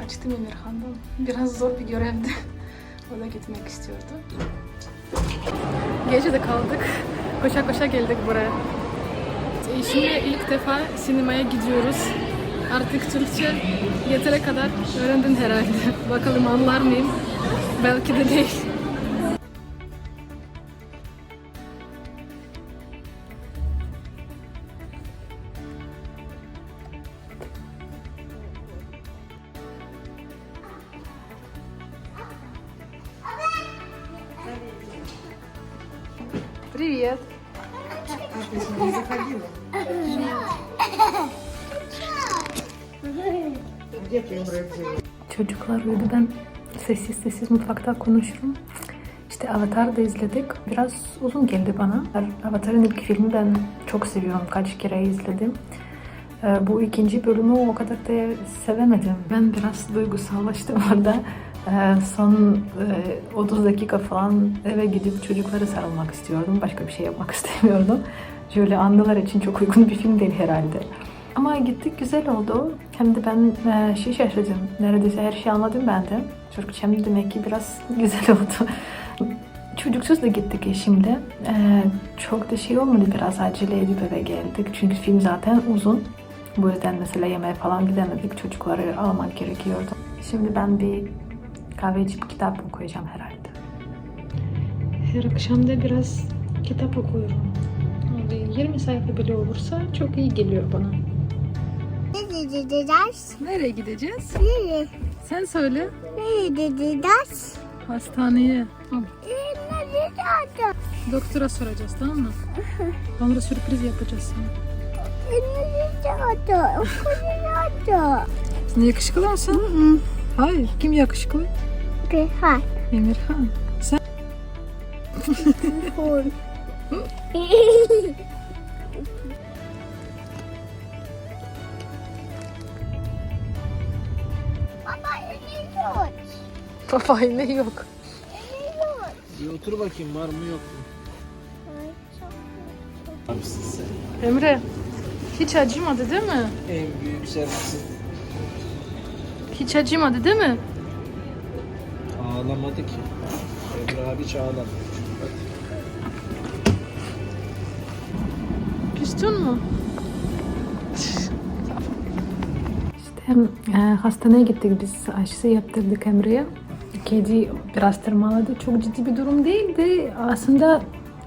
Kaçtım Emirhan'dan. Biraz zor bir görevdi. o da gitmek istiyordu. Gece de kaldık. Koşa koşa geldik buraya. E, Şimdi ilk defa sinemaya gidiyoruz. Artık Türkçe yetere kadar öğrendin herhalde. Bakalım anlar mıyım? Belki de değil. Привет. Çocuklar uyudu ben sessiz sessiz mutfakta konuşurum. İşte Avatar'da izledik. Biraz uzun geldi bana. Avatar'ın ilk filmi ben çok seviyorum. Kaç kere izledim. Ee, Bu ikinci bölümü o kadar da sevemedim. Ben biraz duygusallaştım orada. Ee, Son e, 30 dakika falan eve gidip çocuklara sarılmak istiyordum. Başka bir şey yapmak istemiyordum. Şöyle anılar için çok uygun bir film değil herhalde. Ama gittik güzel oldu. Hem de ben e, şey şaşırdım. Neredeyse her şeyi anladım ben de. Türkçem demek ki biraz güzel oldu. Çocuksuz da gittik eşimle. Ee, çok da şey olmadı biraz acele edip eve geldik. Çünkü film zaten uzun. Bu yüzden mesela yemeğe falan gidemedik. Çocukları almak gerekiyordu. Şimdi ben bir kahve içip kitap okuyacağım herhalde. Her akşam da biraz kitap okuyorum. 20 sayfa bile olursa çok iyi geliyor bana. Nereye gideceğiz? Nereye gideceğiz? Nereye? Sen söyle. Nereye gideceğiz? Hastaneye. Nereye gideceğiz? Doktora soracağız tamam mı? Sonra sürpriz yapacağız sana. Nereye gideceğiz? Okula gideceğiz. Sen yakışıklı mısın? Hayır. Kim yakışıklı? Bir hay. Emirhan. Sen. Baba iniyor. Baba ne yok. Bir otur bakayım var mı yok mu? Emre. Hiç acımadı değil mi? En büyük sensin. Hiç acımadı değil mi? Ağlamadı ki. Emre abi hiç. Bak. Küstün mü? İşte e, hastaneye gittik biz. Aşısı yaptırdık Emre'ye. Kedi biraz tırmaladı. Çok ciddi bir durum değildi. Aslında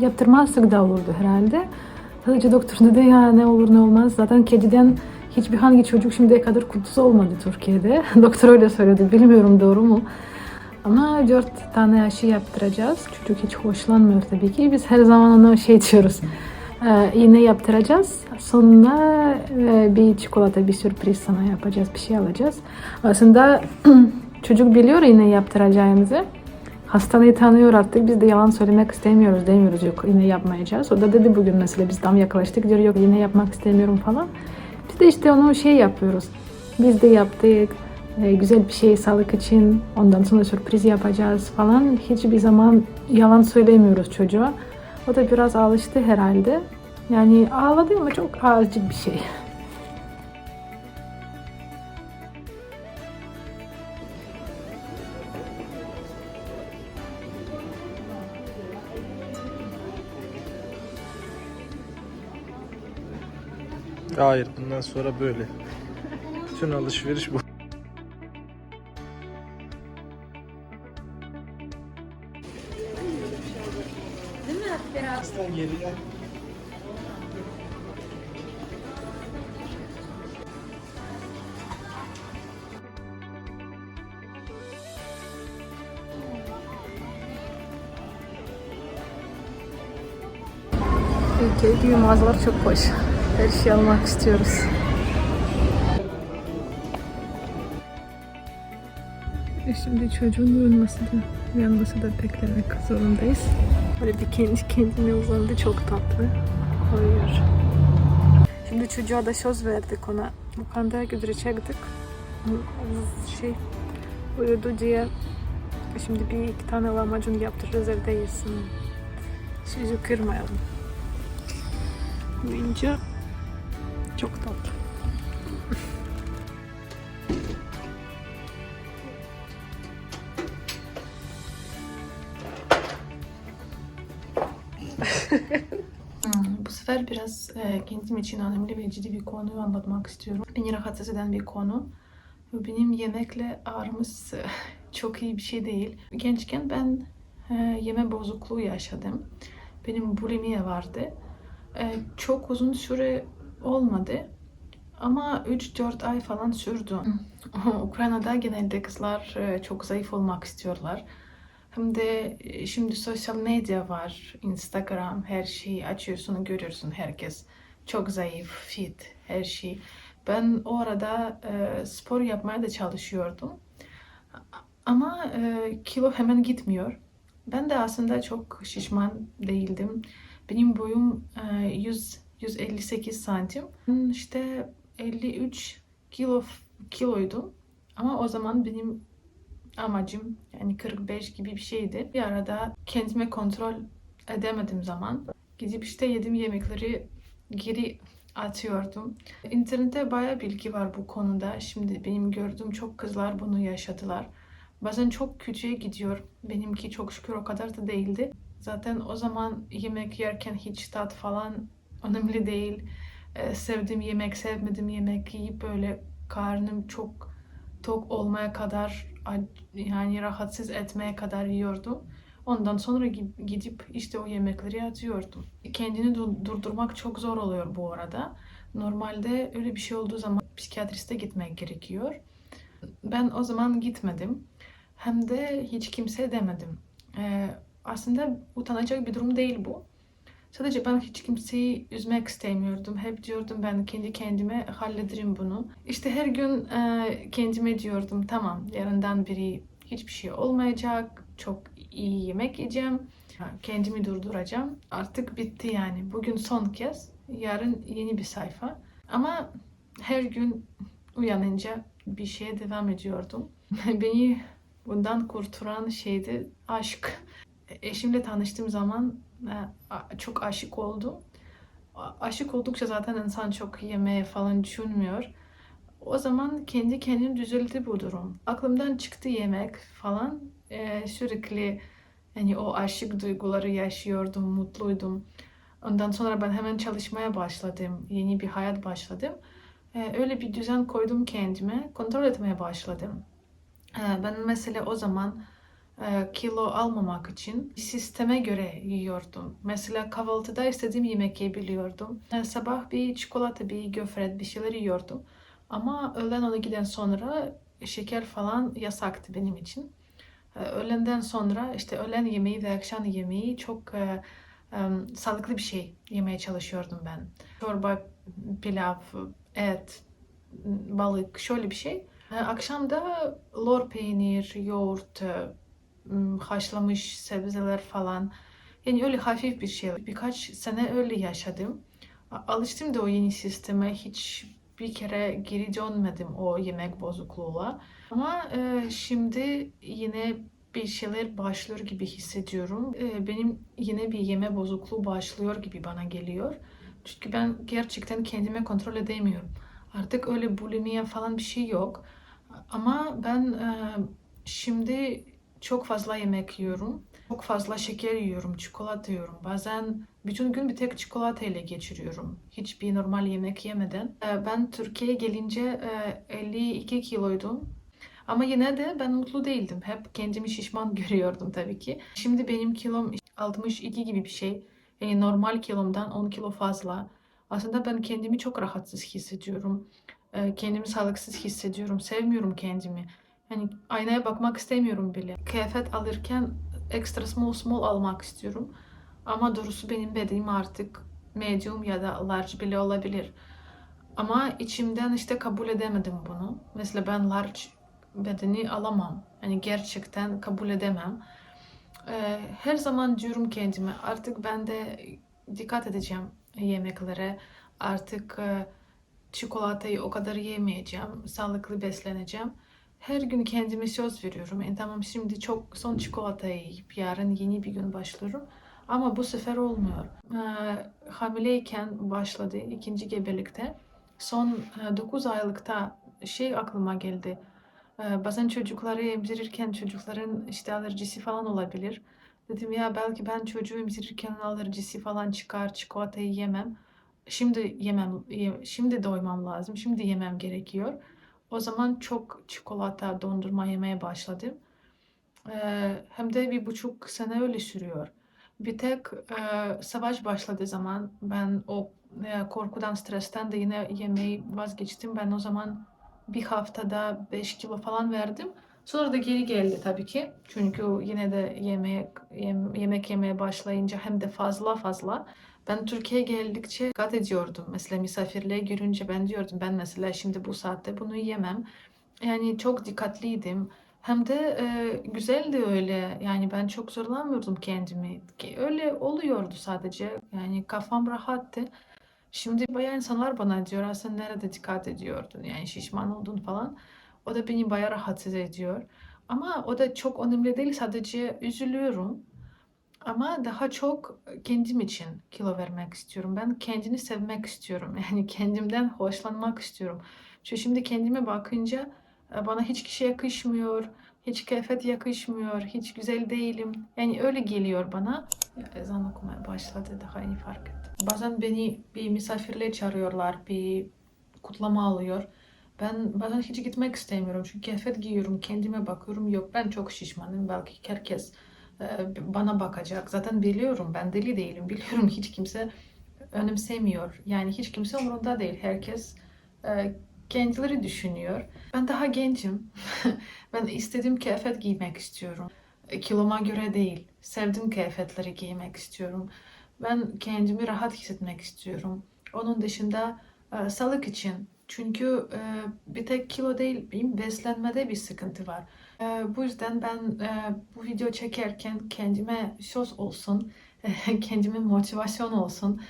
yaptırmazsak da olurdu herhalde. Sadece doktor dedi ya ne olur ne olmaz. Zaten kediden hiçbir hangi çocuk şimdiye kadar kutusu olmadı Türkiye'de. doktor öyle söyledi. Bilmiyorum doğru mu. Ama dört tane aşı yaptıracağız. Çocuk hiç hoşlanmıyor tabii ki. Biz her zaman ona şey diyoruz. E, iğne yaptıracağız. Sonra e, bir çikolata, bir sürpriz sana yapacağız. Bir şey alacağız. Aslında çocuk biliyor iğne yaptıracağımızı. Hastaneyi tanıyor artık. Biz de yalan söylemek istemiyoruz. Demiyoruz yok iğne yapmayacağız. O da dedi bugün mesela biz tam yaklaştık diyor yok iğne yapmak istemiyorum falan. Biz de işte onu şey yapıyoruz. Biz de yaptık. E, güzel bir şey sağlık için. Ondan sonra sürpriz yapacağız falan. Hiçbir zaman yalan söylemiyoruz çocuğa. O da biraz alıştı herhalde. Yani ağladı ama çok azıcık bir şey. Hayır bundan sonra böyle. Bütün alışveriş bu. Değil mi? Ülke gibi mağazalar çok boş. Her şeyi almak istiyoruz. E şimdi çocuğun uyuması da, uyanması da beklemek zorundayız. Böyle bir kendi kendine uzandı çok tatlı. Uyuyor. Şimdi çocuğa da söz verdik ona. Lokantaya götürecektik. Şey uyudu diye şimdi bir iki tane lahmacun yaptırırız evde yesin. Çocuğu kırmayalım. Uyuyunca çok tatlı. Sefer biraz e, kendim için önemli ve ciddi bir konuyu anlatmak istiyorum. Beni rahatsız eden bir konu. Benim yemekle aramız e, çok iyi bir şey değil. Gençken ben e, yeme bozukluğu yaşadım. Benim bulimiye vardı. Çok uzun süre olmadı. Ama 3-4 ay falan sürdü. Ukrayna'da genelde kızlar çok zayıf olmak istiyorlar. Hem de şimdi sosyal medya var, Instagram, her şeyi açıyorsun, görüyorsun herkes. Çok zayıf, fit, her şey. Ben o arada e, spor yapmaya da çalışıyordum. Ama e, kilo hemen gitmiyor. Ben de aslında çok şişman değildim. Benim boyum e, 100 158 santim. İşte 53 kilo kiloydum. Ama o zaman benim amacım yani 45 gibi bir şeydi. Bir arada kendime kontrol edemedim zaman gidip işte yediğim yemekleri geri atıyordum. İnternette bayağı bilgi var bu konuda. Şimdi benim gördüğüm çok kızlar bunu yaşadılar. Bazen çok kötüye gidiyor. Benimki çok şükür o kadar da değildi. Zaten o zaman yemek yerken hiç tat falan önemli değil. Ee, sevdiğim yemek, sevmediğim yemek yiyip böyle karnım çok tok olmaya kadar yani rahatsız etmeye kadar yiyordum. Ondan sonra gidip işte o yemekleri atıyordum. Kendini durdurmak çok zor oluyor bu arada. Normalde öyle bir şey olduğu zaman psikiyatriste gitmek gerekiyor. Ben o zaman gitmedim. Hem de hiç kimseye demedim. Ee, aslında utanacak bir durum değil bu. Sadece ben hiç kimseyi üzmek istemiyordum. Hep diyordum ben kendi kendime hallederim bunu. İşte her gün e, kendime diyordum tamam yarından beri hiçbir şey olmayacak. Çok iyi yemek yiyeceğim. Kendimi durduracağım. Artık bitti yani. Bugün son kez. Yarın yeni bir sayfa. Ama her gün uyanınca bir şeye devam ediyordum. Beni bundan kurtaran şeydi aşk. Eşimle tanıştığım zaman e, çok aşık oldum. Aşık oldukça zaten insan çok yemeğe falan düşünmüyor. O zaman kendi kendim düzeldi bu durum. Aklımdan çıktı yemek falan. Ee, sürekli yani o aşık duyguları yaşıyordum, mutluydum. Ondan sonra ben hemen çalışmaya başladım. Yeni bir hayat başladım. Ee, öyle bir düzen koydum kendime. Kontrol etmeye başladım. Ee, ben mesela o zaman kilo almamak için sisteme göre yiyordum. Mesela kahvaltıda istediğim yemek yiyebiliyordum. E, sabah bir çikolata, bir gofret, bir şeyler yiyordum. Ama öğlen 12'den sonra şeker falan yasaktı benim için. E, öğlenden sonra işte öğlen yemeği ve akşam yemeği çok e, e, sağlıklı bir şey yemeye çalışıyordum ben. Çorba, pilav, et, balık şöyle bir şey. E, akşam da lor peynir, yoğurt, e, haşlamış sebzeler falan. Yani öyle hafif bir şey. Birkaç sene öyle yaşadım. Alıştım da o yeni sisteme. Hiç bir kere geri dönmedim o yemek bozukluğuna. Ama e, şimdi yine bir şeyler başlıyor gibi hissediyorum. E, benim yine bir yeme bozukluğu başlıyor gibi bana geliyor. Çünkü ben gerçekten kendime kontrol edemiyorum. Artık öyle bulimiye falan bir şey yok. Ama ben e, şimdi çok fazla yemek yiyorum. Çok fazla şeker yiyorum, çikolata yiyorum. Bazen bütün gün bir tek çikolata ile geçiriyorum. Hiçbir normal yemek yemeden. Ee, ben Türkiye'ye gelince 52 e, kiloydum. Ama yine de ben mutlu değildim. Hep kendimi şişman görüyordum tabii ki. Şimdi benim kilom 62 gibi bir şey. Yani normal kilomdan 10 kilo fazla. Aslında ben kendimi çok rahatsız hissediyorum. Ee, kendimi sağlıksız hissediyorum. Sevmiyorum kendimi. Yani aynaya bakmak istemiyorum bile. Kıyafet alırken ekstra small small almak istiyorum. Ama doğrusu benim bedenim artık medium ya da large bile olabilir. Ama içimden işte kabul edemedim bunu. Mesela ben large bedeni alamam. Yani gerçekten kabul edemem. Ee, her zaman diyorum kendime artık ben de dikkat edeceğim yemeklere. Artık e, çikolatayı o kadar yemeyeceğim. Sağlıklı besleneceğim her gün kendime söz veriyorum. E, tamam şimdi çok son çikolatayı yiyip yarın yeni bir gün başlıyorum. Ama bu sefer olmuyor. E, hamileyken başladı ikinci gebelikte. Son e, 9 aylıkta şey aklıma geldi. E, bazen çocukları emzirirken çocukların işte alerjisi falan olabilir. Dedim ya belki ben çocuğu emzirirken alerjisi falan çıkar, çikolatayı yemem. şimdi yemem, ye- şimdi doymam lazım, şimdi yemem gerekiyor. O zaman çok çikolata, dondurma yemeye başladım. Ee, hem de bir buçuk sene öyle sürüyor. Bir tek e, savaş başladığı zaman ben o e, korkudan, stresten de yine yemeği vazgeçtim. Ben o zaman bir haftada 5 kilo falan verdim. Sonra da geri geldi tabii ki. Çünkü yine de yemek, yem- yemek yemeye başlayınca hem de fazla fazla. Ben Türkiye'ye geldikçe dikkat ediyordum. Mesela misafirliğe görünce ben diyordum ben mesela şimdi bu saatte bunu yemem. Yani çok dikkatliydim. Hem de e, güzel de öyle. Yani ben çok zorlanmıyordum kendimi. Öyle oluyordu sadece. Yani kafam rahattı. Şimdi bayağı insanlar bana diyor aslında nerede dikkat ediyordun yani şişman oldun falan. O da beni bayağı rahatsız ediyor. Ama o da çok önemli değil sadece üzülüyorum. Ama daha çok kendim için kilo vermek istiyorum. Ben kendini sevmek istiyorum. Yani kendimden hoşlanmak istiyorum. Çünkü şimdi kendime bakınca e, bana hiç kişi yakışmıyor. Hiç kıyafet yakışmıyor. Hiç güzel değilim. Yani öyle geliyor bana. Ya, ezan okumaya başladı. Daha iyi fark ettim. Bazen beni bir misafirliğe çağırıyorlar. Bir kutlama alıyor. Ben bazen hiç gitmek istemiyorum. Çünkü kıyafet giyiyorum. Kendime bakıyorum. Yok ben çok şişmanım. Belki herkes bana bakacak. Zaten biliyorum. Ben deli değilim. Biliyorum hiç kimse önemsemiyor. Yani hiç kimse umurunda değil. Herkes kendileri düşünüyor. Ben daha gencim. ben istediğim kıyafet giymek istiyorum. E, Kiloma göre değil. Sevdiğim kıyafetleri giymek istiyorum. Ben kendimi rahat hissetmek istiyorum. Onun dışında sağlık için. Çünkü bir tek kilo değil, beslenmede bir sıkıntı var. E, bu yüzden ben e, bu video çekerken kendime söz olsun, kendime motivasyon olsun,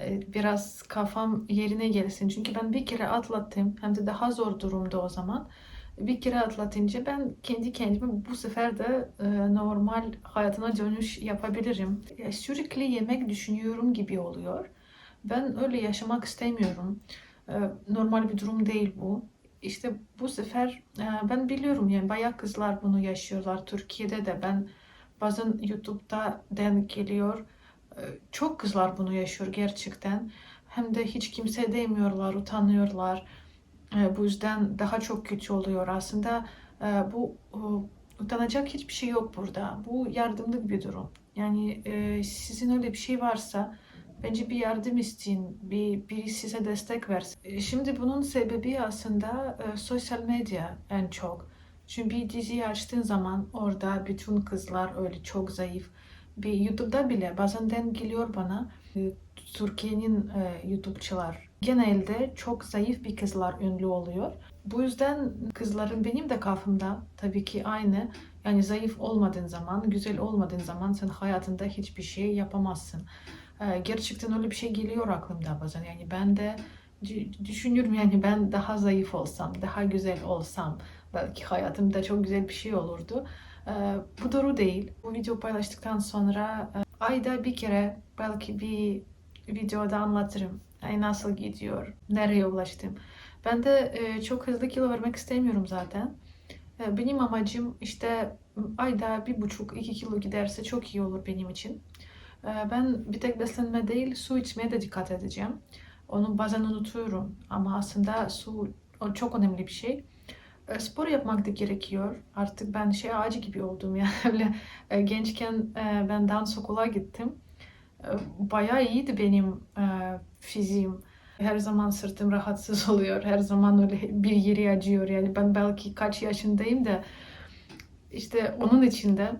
e, biraz kafam yerine gelsin. Çünkü ben bir kere atlattım, hem de daha zor durumda o zaman. Bir kere atlatınca ben kendi kendime bu sefer de e, normal hayatına dönüş yapabilirim. Ya, sürekli yemek düşünüyorum gibi oluyor. Ben öyle yaşamak istemiyorum. E, normal bir durum değil bu. İşte bu sefer e, ben biliyorum yani bayağı kızlar bunu yaşıyorlar. Türkiye'de de ben bazen YouTube'da denk geliyor. E, Çok kızlar bunu yaşıyor gerçekten. Hem de hiç kimse demiyorlar, utanıyorlar. E, Bu yüzden daha çok kötü oluyor. Aslında bu utanacak hiçbir şey yok burada. Bu yardımlık bir durum. Yani sizin öyle bir şey varsa bence bir yardım isteyin. Bir, biri size destek versin. E, Şimdi bunun sebebi aslında e, sosyal medya en çok. Çünkü bir diziyi açtığın zaman orada bütün kızlar öyle çok zayıf. Bir YouTube'da bile bazen denk geliyor bana. e, Türkiye'nin e, YouTube'çılar genelde çok zayıf bir kızlar ünlü oluyor. Bu yüzden kızların benim de kafamda tabii ki aynı. Yani zayıf olmadığın zaman, güzel olmadığın zaman sen hayatında hiçbir şey yapamazsın. Ee, gerçekten öyle bir şey geliyor aklımda bazen. Yani ben de dü- düşünüyorum yani ben daha zayıf olsam, daha güzel olsam belki hayatımda çok güzel bir şey olurdu. Ee, bu doğru değil. Bu video paylaştıktan sonra e, ayda bir kere belki bir videoda anlatırım. Yani nasıl gidiyor, nereye ulaştım. Ben de e, çok hızlı kilo vermek istemiyorum zaten. E, benim amacım işte ayda bir buçuk, iki kilo giderse çok iyi olur benim için. E, ben bir tek beslenme değil, su içmeye de dikkat edeceğim. Onu bazen unutuyorum ama aslında su çok önemli bir şey. E, spor yapmak da gerekiyor. Artık ben şey ağacı gibi oldum yani öyle e, gençken e, ben dans okula gittim. E, Bayağı iyiydi benim fiziğim. Her zaman sırtım rahatsız oluyor. Her zaman öyle bir yeri acıyor. Yani ben belki kaç yaşındayım da işte onun içinde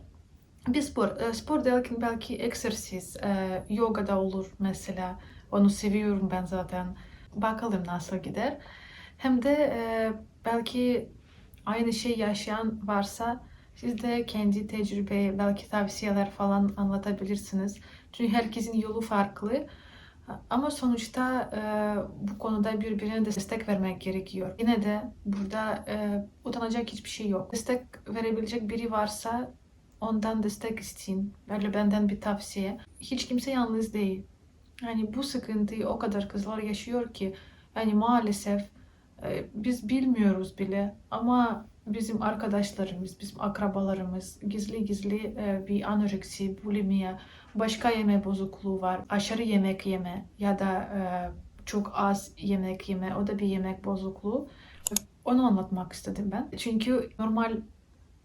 bir spor. E, Spor derken belki egzersiz, e, yoga da olur mesela. Onu seviyorum ben zaten. Bakalım nasıl gider. Hem de e, belki aynı şey yaşayan varsa siz de kendi tecrübe, belki tavsiyeler falan anlatabilirsiniz. Çünkü herkesin yolu farklı. Ama sonuçta e, bu konuda birbirine destek vermek gerekiyor. Yine de burada e, utanacak hiçbir şey yok. Destek verebilecek biri varsa ondan destek isteyin. Böyle benden bir tavsiye. Hiç kimse yalnız değil. Yani bu sıkıntıyı o kadar kızlar yaşıyor ki yani maalesef e, biz bilmiyoruz bile ama bizim arkadaşlarımız, bizim akrabalarımız gizli gizli e, bir anoreksi, bulimiya, başka yeme bozukluğu var. Aşırı yemek yeme ya da e, çok az yemek yeme, o da bir yemek bozukluğu. Onu anlatmak istedim ben. Çünkü normal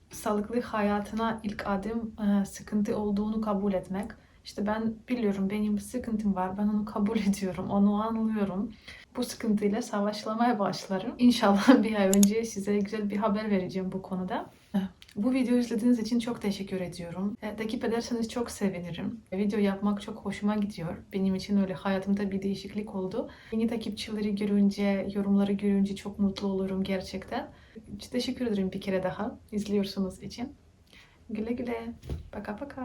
sağlıklı hayatına ilk adım e, sıkıntı olduğunu kabul etmek. İşte ben biliyorum benim bir sıkıntım var. Ben onu kabul ediyorum. Onu anlıyorum. Bu sıkıntıyla savaşlamaya başlarım. İnşallah bir ay önce size güzel bir haber vereceğim bu konuda. Bu videoyu izlediğiniz için çok teşekkür ediyorum. E, Takip ederseniz çok sevinirim. Video yapmak çok hoşuma gidiyor. Benim için öyle hayatımda bir değişiklik oldu. Yeni takipçileri görünce, yorumları görünce çok mutlu olurum gerçekten. Teşekkür ederim bir kere daha izliyorsunuz için. Güle güle. Paka paka.